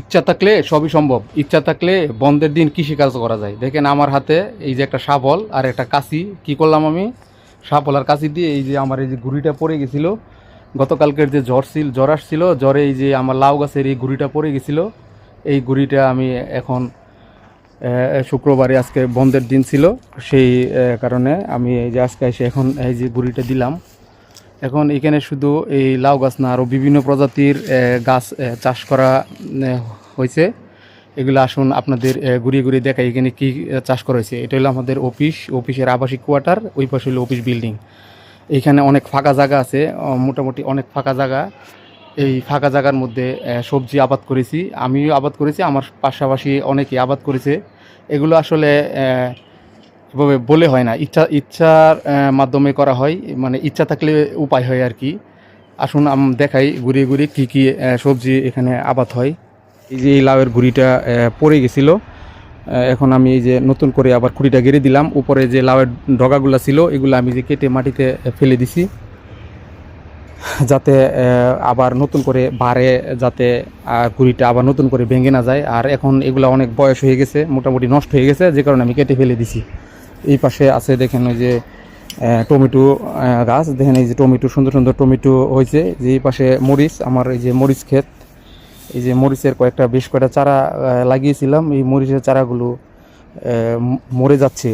ইচ্ছা থাকলে সবই সম্ভব। ইচ্ছা থাকলে বন্ধের দিন কৃষিকাজ করা যায়। দেখেন আমার হাতে এই যে একটা শাবল আর একটা কাশি। কি করলাম আমি? শাবল আর কাশি দিয়ে এই যে আমার এই যে গুড়িটা পড়ে গেছিল। গতকালকের যে জ্বর ছিল, জ্বর আসছিল, জ্বরে এই যে আমার লাউ গাছের এই গুড়িটা পড়ে গেছিল। এই গুড়িটা আমি এখন শুক্রবারে আজকে বন্ধের দিন ছিল। সেই কারণে আমি এই যে আজকে এসে এখন এই যে গুড়িটা দিলাম। এখন এখানে শুধু এই লাউ গাছ না আরও বিভিন্ন প্রজাতির গাছ চাষ করা হয়েছে। এগুলো আসুন আপনাদের ঘুরিয়ে ঘুরিয়ে দেখাই এখানে কী চাষ করা হয়েছে। এটা হলো আমাদের অফিস। অফিসের আবাসিক কোয়ার্টার, ওই পাশে হলো অফিস বিল্ডিং। এইখানে অনেক ফাঁকা জায়গা আছে মোটামুটি অনেক ফাঁকা জায়গা। এই ফাঁকা জায়গার মধ্যে সবজি আবাদ করেছি। আমিও আবাদ করেছি, আমার পাশাপাশি অনেকে আবাদ করেছে। এগুলো আসলে বলে হয় না। ইচ্ছা, ইচ্ছার মাধ্যমে করা হয়। মানে ইচ্ছা থাকলে উপায় হয় আর কি। আসুন, আম, দেখাই, ঘুরিয়ে ঘুরিয়ে কী কী সবজি এখানে আবাদ হয়। এই যে এই লাউয়ের গুড়িটা পড়ে গেছিল। এখন আমি এই যে নতুন করে আবার খুঁড়িটা গেড়ে দিলাম। উপরে যে লাউয়ের ডগাগুলো ছিল, এগুলো আমি যে কেটে মাটিতে ফেলে দিছি। যাতে আবার নতুন করে বাড়ে যাতে কুড়িটা আবার নতুন করে ভেঙে না যায়। আর এখন এগুলো অনেক বয়স হয়ে গেছে, মোটামুটি নষ্ট হয়ে গেছে, যে কারণে আমি কেটে ফেলে দিছি। এই পাশে আছে দেখেন ওই যে টমেটো গাছ। দেখেন এই যে টমেটো, সুন্দর সুন্দর টমেটো হয়েছে। যে এই পাশে মরিচ, আমার এই যে মরিচ ক্ষেত, এই যে মরিচের কয়েকটা, বেশ কয়েকটা চারা লাগিয়েছিলাম। এই মরিচের চারাগুলো মরে যাচ্ছে।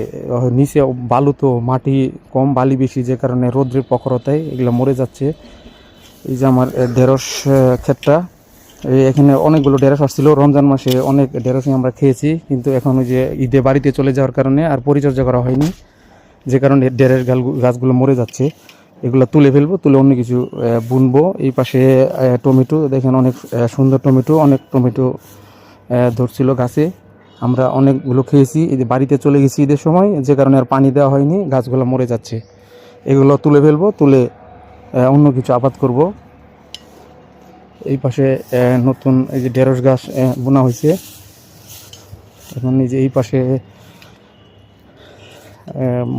নিচে বালু তো, মাটি কম, বালি বেশি, যে কারণে রৌদ্রের প্রখরতায় এগুলো মরে যাচ্ছে। এই যে আমার ঢেঁড়স ক্ষেতটা। এখানে অনেকগুলো ঢেঁড়স আসছিল। রমজান মাসে অনেক ঢেঁড়সই আমরা খেয়েছি, কিন্তু এখন ওই যে ঈদে বাড়িতে চলে যাওয়ার কারণে আর পরিচর্যা করা হয়নি। যে কারণে গাল- গাছগুলো মরে যাচ্ছে। এগুলো তুলে ফেলব, তুলে অন্য কিছু বুনবো। এই পাশে টমেটো, দেখেন অনেক সুন্দর টমেটো, অনেক টমেটো ধরছিল গাছে। আমরা অনেকগুলো খেয়েছি যে বাড়িতে চলে গেছি ঈদের সময়, যে কারণে আর পানি দেওয়া হয়নি, গাছগুলো মরে যাচ্ছে। এগুলো তুলে ফেলব, তুলে অন্য কিছু আবাদ করব। এই পাশে নতুন এই যে ঢেঁড়স গাছ বোনা হয়েছে। এখন এই যে এই পাশে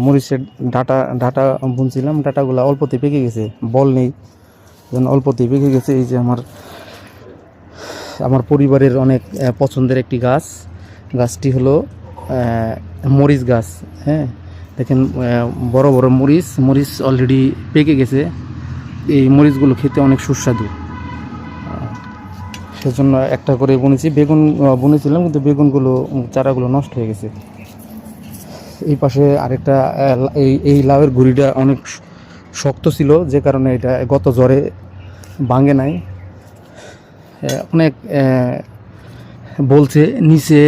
মরিচের ডাটা ডাটা বুনছিলাম। ডাটাগুলো অল্পতে পেকে গেছে, বল নেই। যেন অল্পতে পেকে গেছে। এই যে আমার আমার পরিবারের অনেক পছন্দের একটি গাছ। গাছটি হলো মরিচ গাছ হ্যাঁ? দেখেন বড় বড় মরিচ মরিচ অলরেডি পেকে গেছে। এই মরিচগুলো খেতে অনেক সুস্বাদু। সেজন্য একটা করে বুনেছি। বেগুন বুনেছিলাম কিন্তু বেগুনগুলো চারাগুলো নষ্ট হয়ে গেছে। এই পাশে আরেকটা এই এই লাউয়ের গুড়িটা অনেক শক্ত ছিল, যে কারণে এটা গত জ্বরে ভাঙে নাই। অনেক বলছে, নিচে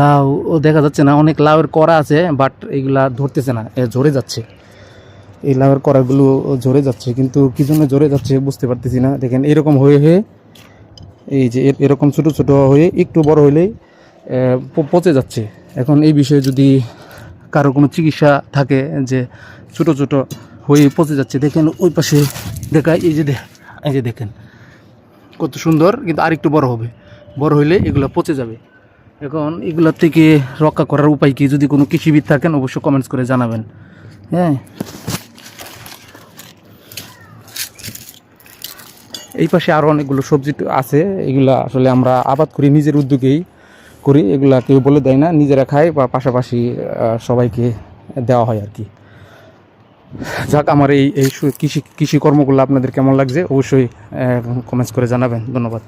লাউ দেখা যাচ্ছে না, অনেক লাউয়ের করা আছে, বাট এগুলা ধরতেছে না ঝরে যাচ্ছে। এই লাউয়ের করাগুলো ঝরে যাচ্ছে, কিন্তু কি জন্য ঝরে যাচ্ছে বুঝতে পারতেছি না। দেখেন, এরকম হয়ে হয়ে এই যে এর- এরকম ছোট ছোট হয়ে একটু বড় হলেই পচে যাচ্ছে। এখন এই বিষয়ে যদি কারও কোনো চিকিৎসা থাকে যে ছোট ছোট হয়ে পচে যাচ্ছে, দেখেন ওই পাশে দেখায় এই যে এই যে দেখেন, কত সুন্দর, কিন্তু আরেকটু বড় হবে। বড় হইলে এগুলো পচে যাবে। এখন এগুলোর থেকে রক্ষা করার উপায় কি? যদি কোনো কৃষিবিদ থাকেন, অবশ্যই কমেন্টস করে জানাবেন। হ্যাঁ? এই পাশে আরও অনেকগুলো সবজি আছে, এগুলা আসলে আমরা আবাদ করি, নিজের উদ্যোগেই করি, এগুলা কেউ বলে দেয় না, নিজেরা খায় বা পাশাপাশি সবাইকে দেওয়া হয় আর কি। যাক, আমার এই এই কৃষি কৃষি কর্মগুলো আপনাদের কেমন লাগছে অবশ্যই কমেন্টস করে জানাবেন। ধন্যবাদ।